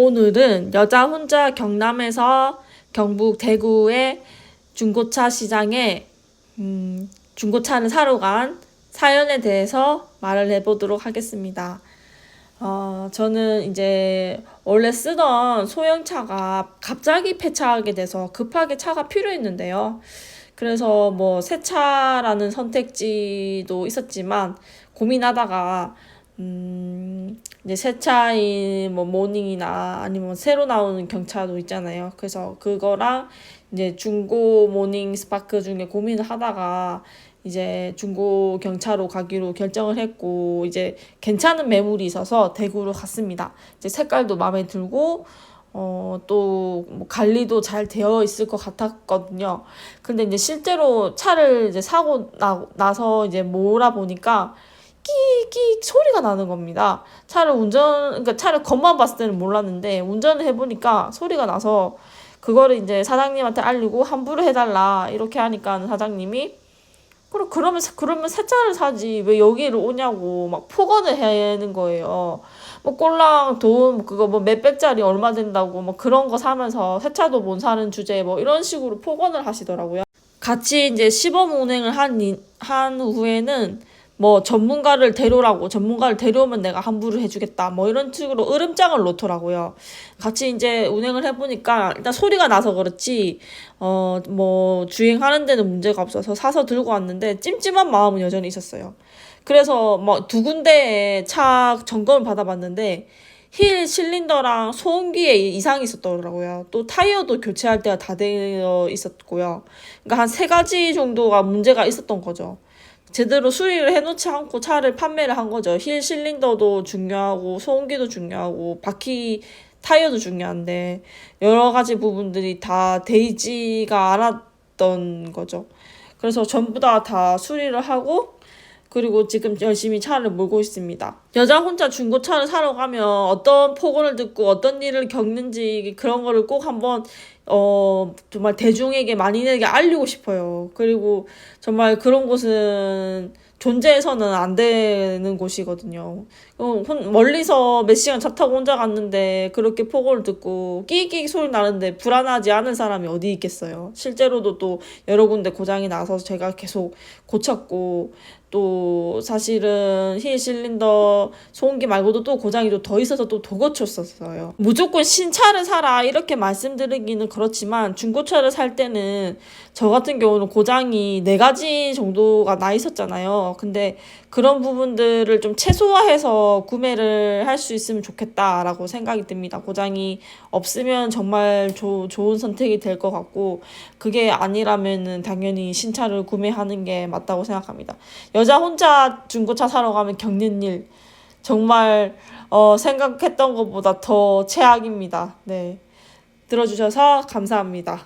오늘은 여자 혼자 경남에서 경북 대구의 중고차 시장에 음, 중고차를 사러 간 사연에 대해서 말을 해보도록 하겠습니다. 어, 저는 이제 원래 쓰던 소형차가 갑자기 폐차하게 돼서 급하게 차가 필요했는데요. 그래서 뭐 새 차라는 선택지도 있었지만 고민하다가 음, 이제 새 차인 뭐 모닝이나 아니면 새로 나오는 경차도 있잖아요. 그래서 그거랑 이제 중고 모닝 스파크 중에 고민을 하다가 이제 중고 경차로 가기로 결정을 했고 이제 괜찮은 매물이 있어서 대구로 갔습니다. 이제 색깔도 마음에 들고 어, 또 뭐 관리도 잘 되어 있을 것 같았거든요. 근데 이제 실제로 차를 이제 사고 나, 나서 이제 몰아보니까 끼끼 소리가 나는 겁니다. 차를 운전, 그러니까 차를 겉만 봤을 때는 몰랐는데 운전을 해보니까 소리가 나서 그거를 이제 사장님한테 알리고 환불을 해달라 이렇게 하니까 사장님이 그럼 그러면 그러면 새 차를 사지 왜 여기를 오냐고 막 폭언을 해는 거예요. 뭐 꼴랑 돈 그거 뭐 몇백짜리 얼마 된다고 뭐 그런 거 사면서 새 차도 못 사는 주제에 뭐 이런 식으로 폭언을 하시더라고요. 같이 이제 시범 운행을 한, 이- 한 후에는 뭐 전문가를 데려오라고 전문가를 데려오면 내가 환불을 해주겠다 뭐 이런 식으로 으름장을 놓더라고요. 같이 이제 운행을 해보니까 일단 소리가 나서 그렇지 어 뭐 주행하는 데는 문제가 없어서 사서 들고 왔는데 찜찜한 마음은 여전히 있었어요. 그래서 뭐 두 군데에 차 점검을 받아봤는데 힐 실린더랑 소음기에 이상이 있었더라고요. 또 타이어도 교체할 때가 다 되어 있었고요. 그러니까 한 세 가지 정도가 문제가 있었던 거죠. 제대로 수리를 해놓지 않고 차를 판매를 한 거죠. 힐 실린더도 중요하고 소음기도 중요하고 바퀴 타이어도 중요한데 여러 가지 부분들이 다 되지가 않았던 거죠. 그래서 전부 다다 수리를 하고 그리고 지금 열심히 차를 몰고 있습니다. 여자 혼자 중고차를 사러 가면 어떤 폭언을 듣고 어떤 일을 겪는지 그런 거를 꼭 한번 어 정말 대중에게 만인에게 알리고 싶어요. 그리고 정말 그런 곳은 존재해서는 안 되는 곳이거든요. 어, 혼- 멀리서 몇 시간 차 타고 혼자 갔는데 그렇게 폭언을 듣고 끼익끼익 소리 나는데 불안하지 않은 사람이 어디 있겠어요. 실제로도 또 여러 군데 고장이 나서 제가 계속 고쳤고 또 사실은 힐 실린더 소음기 말고도 또 고장이 또 더 있어서 또 더 고쳤었어요. 무조건 신차를 사라 이렇게 말씀드리기는 그렇지만 중고차를 살 때는 저 같은 경우는 고장이 네 가지 정도가 나 있었잖아요. 근데 그런 부분들을 좀 최소화해서 구매를 할 수 있으면 좋겠다라고 생각이 듭니다. 고장이 없으면 정말 조, 좋은 선택이 될 것 같고 그게 아니라면은 당연히 신차를 구매하는 게 맞다고 생각합니다. 여자 혼자 중고차 사러 가면 겪는 일 정말 어, 생각했던 것보다 더 최악입니다. 네. 들어주셔서 감사합니다.